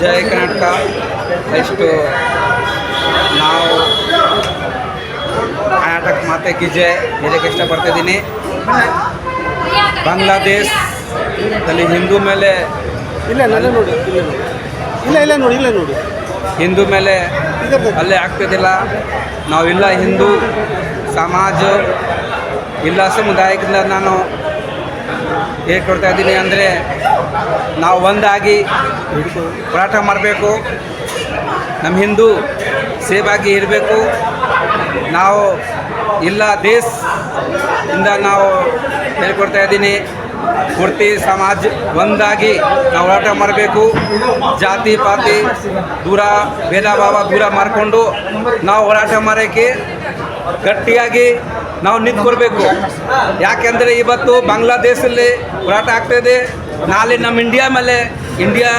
ಜಯ ಕರ್ನಾಟಕ ಎಷ್ಟು ನಾವು ಕರ್ನಾಟಕ ಮಾತೆ ಜಯ ಹೇಳಕ್ಕೆ ಇಷ್ಟಪಡ್ತಿದ್ದೀನಿ. ಬಾಂಗ್ಲಾದೇಶದಲ್ಲಿ ಹಿಂದೂ ಮೇಲೆ ಇಲ್ಲ ನೋಡಿ ಇಲ್ಲ ನೋಡಿ. ಇಲ್ಲ ಇಲ್ಲ ನೋಡಿ ಇಲ್ಲ ನೋಡಿ. ಹಿಂದೂ ಮೇಲೆ ಅಲ್ಲೇ ಆಗ್ತದಿಲ್ಲ. ಆಗ್ತಿದ್ದಿಲ್ಲ ನಾವಿಲ್ಲ ಹಿಂದೂ ಸಮಾಜ ಇಲ್ಲ ಸಮುದಾಯದಿಂದ ನಾನು ಹೇಳ್ಕೊಡ್ತಾ ಇದ್ದೀನಿ ಅಂದರೆ ನಾವು ಒಂದಾಗಿ ಹೋರಾಟ ಮಾಡಬೇಕು. ನಮ್ಮ ಹಿಂದೂ ಸೇಫಾಗಿ ಇರಬೇಕು. ನಾವು ಇಲ್ಲ ದೇಶ ಇಂದ ನಾವು ಹೇಳ್ಕೊಡ್ತಾ ಇದ್ದೀನಿ. ಪೂರ್ತಿ ಸಮಾಜ ಒಂದಾಗಿ ನಾವು ಹೋರಾಟ ಮಾಡಬೇಕು. ಜಾತಿ, ಪಾತಿ, ದೂರ, ಭೇದ, ಭಾವ ದೂರ ಮಾಡಿಕೊಂಡು ನಾವು ಹೋರಾಟ ಮಾಡೋಕ್ಕೆ ಗಟ್ಟಿಯಾಗಿ ನಾವು ನಿಂತ್ಕೊಡ್ಬೇಕು ಯಾಕೆಂದರೆ ಇವತ್ತು ಬಾಂಗ್ಲಾದೇಶಲ್ಲಿ ಹೋರಾಟ ಆಗ್ತಾಯಿದೆ ನಾಳೆ ನಮ್ಮ ಇಂಡಿಯಾ ಮೇಲೆ, ಇಂಡಿಯಾ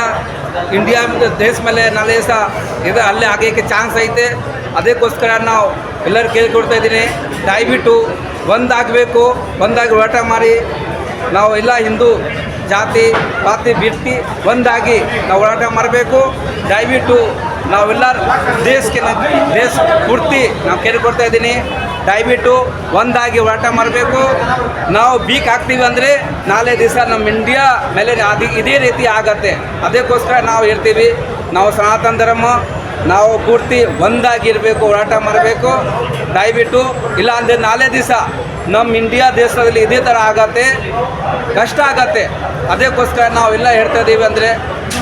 ಇಂಡಿಯಾ ದೇಶ ಮೇಲೆ ನಾಳೆ ಸಹ ಇದು ಅಲ್ಲೇ ಆಗೋಕ್ಕೆ ಚಾನ್ಸ್ ಐತೆ. ಅದಕ್ಕೋಸ್ಕರ ನಾವು ಎಲ್ಲರೂ ಕೇಳ್ಕೊಡ್ತಾ ಇದ್ದೀನಿ. ದಯವಿಟ್ಟು ಒಂದಾಗಬೇಕು, ಒಂದಾಗಿ ಹೋರಾಟ ಮಾಡಿ. ನಾವು ಎಲ್ಲ ಹಿಂದೂ ಜಾತಿ, ಪಾತಿ ಬಿಟ್ಟು ಒಂದಾಗಿ ನಾವು ಹೋರಾಟ ಮಾಡಬೇಕು. ದಯವಿಟ್ಟು ನಾವೆಲ್ಲ ದೇಶಕ್ಕೆ ದೇಶ ಪೂರ್ತಿ ನಾವು ಕೇಳ್ಕೊಡ್ತಾ ಇದ್ದೀನಿ. ದಯವಿಟ್ಟು ಒಂದಾಗಿ ಹೋರಾಟ ಮಾಡಬೇಕು. ನಾವು ಬೀಕ್ ಹಾಕ್ತೀವಿ ಅಂದರೆ ನಾಳೆ ದಿವಸ ನಮ್ಮ ಇಂಡಿಯಾ ಮೇಲೆ ಅದು ಇದೇ ರೀತಿ ಆಗತ್ತೆ. ಅದಕ್ಕೋಸ್ಕರ ನಾವು ಹೇಳ್ತೀವಿ, ನಾವು ಸನಾತನ ಧರ್ಮ, ನಾವು ಪೂರ್ತಿ ಒಂದಾಗಿರಬೇಕು ಹೋರಾಟ ಮಾಡಬೇಕು. ದಯವಿಟ್ಟು ಇಲ್ಲ ಅಂದರೆ ನಾಳೆ ದಿವಸ ನಮ್ಮ ಇಂಡಿಯಾ ದೇಶದಲ್ಲಿ ಇದೇ ಥರ ಆಗತ್ತೆ, ಕಷ್ಟ ಆಗತ್ತೆ. ಅದಕ್ಕೋಸ್ಕರ ನಾವೆಲ್ಲ ಹೇಳ್ತಾ ಇದ್ದೀವಿ ಅಂದರೆ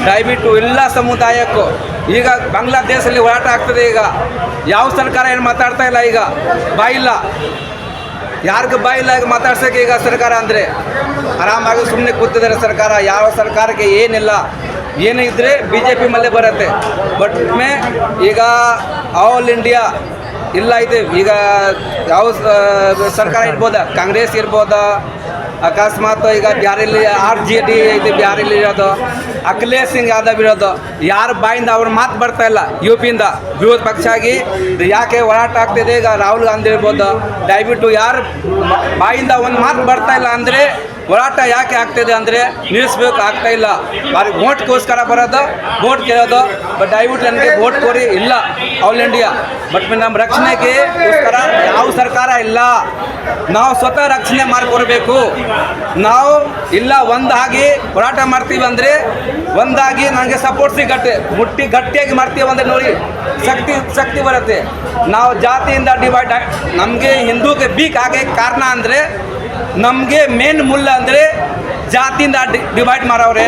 ದಯವಿಟ್ಟು ಎಲ್ಲ ಸಮುದಾಯಕ್ಕೂ ಈಗ ಬಾಂಗ್ಲಾದೇಶಲ್ಲಿ ಹೋರಾಟ ಆಗ್ತದೆ ಈಗ. ಯಾವ ಸರ್ಕಾರ ಏನು ಮಾತಾಡ್ತಾ ಇಲ್ಲ ಈಗ? ಬಾಯಿಲ್ಲ ಯಾರಿಗೂ ಬಾಯಿಲ್ಲ ಈಗ ಮಾತಾಡ್ಸೋಕೆ ಈಗ ಸರ್ಕಾರ ಅಂದರೆ? ಆರಾಮಾಗಿ ಸುಮ್ಮನೆ ಕೂತಿದ್ದಾರೆ ಸರ್ಕಾರ. ಯಾವ ಸರ್ಕಾರಕ್ಕೆ ಏನಿಲ್ಲ. ಏನಿದ್ರೆ ಬಿ ಜೆ ಪಿ ಮೇಲೆ ಬರುತ್ತೆ. ಬಟ್ ಮೇ ಈಗ ಆಲ್ ಇಂಡಿಯಾ ಇಲ್ಲ ಇದೆ ಈಗ ಯಾವ ಸರ್ಕಾರ ಇರ್ಬೋದ? ಕಾಂಗ್ರೆಸ್ ಇರ್ಬೋದಾ? ಅಕಸ್ಮಾತ್ ಈಗ ಬ್ಯಾರೆಲ್ಲಿ ಆರ್ ಜೆ ಡಿ ಇದು ಬ್ಯಾರೆಲ್ಲಿ ಇರೋದು? ಅಖಿಲೇಶ್ ಸಿಂಗ್ ಯಾದವ್ ಇರೋದು? ಯಾರ ಬಾಯಿಂದ ಅವ್ರ ಮಾತು ಬರ್ತಾ ಇಲ್ಲ ಯು ಪಿಯಿಂದ ವಿರೋಧ ಪಕ್ಷ ಆಗಿ ಯಾಕೆ ಹೋರಾಟ ಆಗ್ತಿದೆ? ಈಗ ರಾಹುಲ್ ಗಾಂಧಿ ಇರ್ಬೋದು? ದಯವಿಟ್ಟು ಯಾರು ಬಾಯಿಂದ ಒಂದು ಮಾತು ಬರ್ತಾ ಇಲ್ಲ ಅಂದರೆ ಹೋರಾಟ ಯಾಕೆ ಆಗ್ತಿದೆ ಅಂದರೆ ನಿಲ್ಲಿಸ್ಬೇಕು ಆಗ್ತಾ ಇಲ್ಲ. ಬಾರಿ ವೋಟ್ಗೋಸ್ಕರ ಬರೋದು ವೋಟ್ ಕೇಳೋದು ಬಟ್ ದಯವಿಟ್ಟು ನನಗೆ ವೋಟ್ ಕೋರಿ ಇಲ್ಲ ಆಲ್ ಇಂಡಿಯಾ ಬಟ್ ನಮ್ಮ ರಕ್ಷಣೆಗೆ ಗೋಸ್ಕರ ಯಾವ ಸರ್ಕಾರ ಇಲ್ಲ. ನಾವು ಸ್ವತಃ ರಕ್ಷಣೆ ಮಾಡಿಕೊಡ್ಬೇಕು. ನಾವು ಇಲ್ಲ, ಒಂದಾಗಿ ಹೋರಾಟ ಮಾಡ್ತೀವಿ ಅಂದ್ರೆ ಒಂದಾಗಿ ನನಗೆ ಸಪೋರ್ಟ್ ಸಿಗತ್ತೆ. ಮುಟ್ಟಿ ಗಟ್ಟಿಯಾಗಿ ಮಾಡ್ತೀವಿ ಅಂದ್ರೆ ನೋಡಿ, ಶಕ್ತಿ ಶಕ್ತಿ ಬರುತ್ತೆ. ನಾವು ಜಾತಿಯಿಂದ ಡಿವೈಡ್ ನಮಗೆ ಹಿಂದೂಗೆ ಬೀಕ್ ಆಗಿ ಕಾರಣ ಅಂದರೆ ನಮಗೆ ಮೇನ್ ಮೂಲ ಅಂದರೆ ಜಾತಿಯಿಂದ ಡಿವೈಡ್ ಮಾಡವ್ರೆ